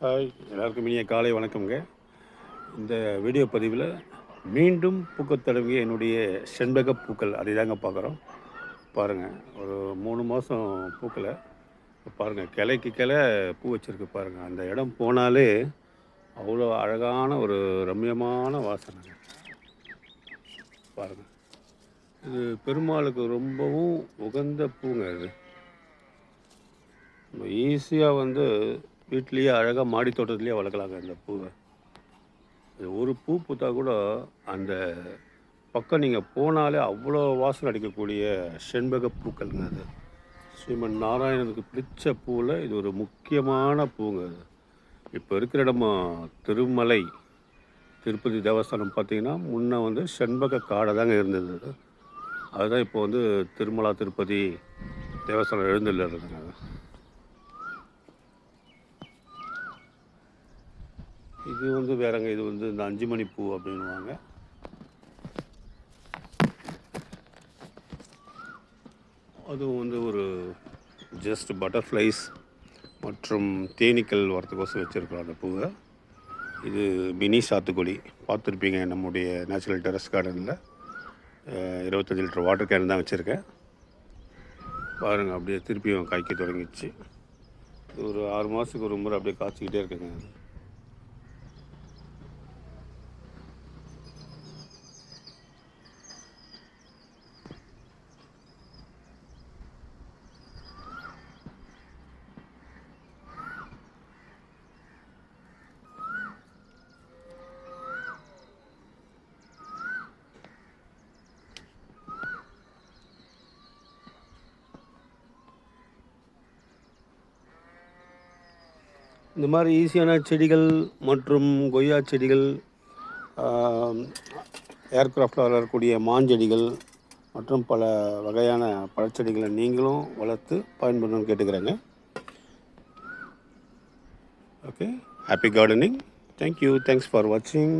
Hi எல்லாருக்கும் இனிய காலை வணக்கம்ங்க. இந்த வீடியோ பதிவில் மீண்டும் பூக்கத் தடவிய என்னுடைய செண்பக பூக்கள் அதை தாங்க பார்க்குறோம். பாருங்கள் ஒரு மூணு மாதம் பூக்களை பாருங்கள் கிளைக்கு கிளை பூ வச்சுருக்கு பாருங்கள் அந்த இடம் போனாலே அவ்வளோ அழகான ஒரு ரம்யமான வாசனை பாருங்கள் இது பெருமாளுக்கு ரொம்பவும் உகந்த பூங்க இது. நம்ம ஈஸியாக வந்து வீட்லேயே அழகாக மாடி தோட்டத்துலேயே வளர்க்கலாங்க இந்த பூவை. ஒரு பூ பூத்தா கூட அந்த பக்கம் நீங்கள் போனாலே அவ்வளோ வாசனை அடிக்கக்கூடிய செண்பக பூக்கள்ங்க அது. ஸ்ரீமன் நாராயணனுக்கு பிடிச்ச பூவில் இது ஒரு முக்கியமான பூங்க அது. இப்போ இருக்கிற இடமா திருமலை திருப்பதி தேவஸ்தானம் பார்த்தீங்கன்னா முன்ன வந்து செண்பக காடை தாங்க இருந்தது. அதுதான் இப்போ வந்து திருமலா திருப்பதி தேவஸ்தானம் எழுந்தில் இருக்குதுங்க இது வந்து வேறங்க இது வந்து இந்த அஞ்சு மணி பூ அப்படின்வாங்க அதுவும் வந்து ஒரு ஜஸ்ட் பட்டர்ஃப்ளைஸ் மற்றும் தேனீக்கள் வரத்துக்கோசம் வச்சுருக்கோம் அந்த பூவை. இது மினி சாத்துக்குடி. பார்த்துருப்பீங்க நம்முடைய நேச்சுரல் டெரஸ் கார்டனில் இருபத்தஞ்சி லிட்டர் வாட்டர் கேன் தான் வச்சுருக்கேன். பாருங்கள் அப்படியே திருப்பியும் காய்க்க தொடங்கிடுச்சு. ஒரு ஆறு மாதத்துக்கு ஒரு முறை அப்படியே காய்ச்சிக்கிட்டே இருக்குங்க. இந்த மாதிரி ஈஸியான செடிகள் மற்றும் கொய்யா செடிகள் ஏர்க்ராஃப்டில் வளரக்கூடிய மாஞ்செடிகள் மற்றும் பல வகையான பழச்செடிகளை நீங்களும் வளர்த்து பயன்படணும்னு கேட்டுக்கிறேங்க. Okay happy gardening thank you thanks for வாட்சிங்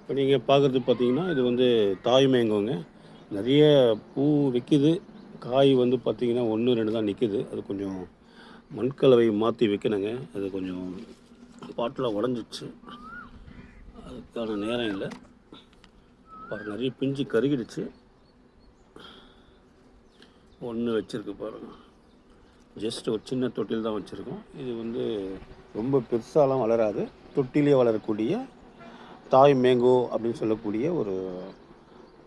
இப்போ நீங்கள் பார்க்குறது பார்த்தீங்கன்னா இது வந்து தாய் மேங்கோங்க. நிறைய பூ விற்கிது காய் வந்து பார்த்திங்கன்னா ஒன்று ரெண்டு தான் நிற்கிது அது கொஞ்சம் மண்கலவை மாற்றி வைக்கணுங்க. அது கொஞ்சம் பாட்டில் உடஞ்சிச்சு. அதுக்கான நேரம் இல்லை. பாருங்க நிறைய பிஞ்சு கருகிடுச்சு. ஒன்று வச்சுருக்கு பாருங்கள் ஜஸ்ட் ஒரு சின்ன தொட்டில் தான் வச்சுருக்கோம். இது வந்து ரொம்ப பெருசாலாம் வளராது. தொட்டிலே வளரக்கூடிய தாய் மேங்கோ அப்படின்னு சொல்லக்கூடிய ஒரு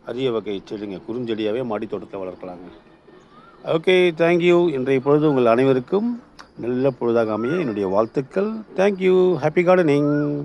அரிய வகை செடிங்க. குறுஞ்செடியாகவே மாடி தோட்டத்தில் வளர்க்கலாங்க. ஓகே தேங்க்யூ இன்றைய பொழுது உங்கள் அனைவருக்கும் நல்ல பொழுதாக அமைய என்னுடைய வாழ்த்துக்கள். Thank you happy gardening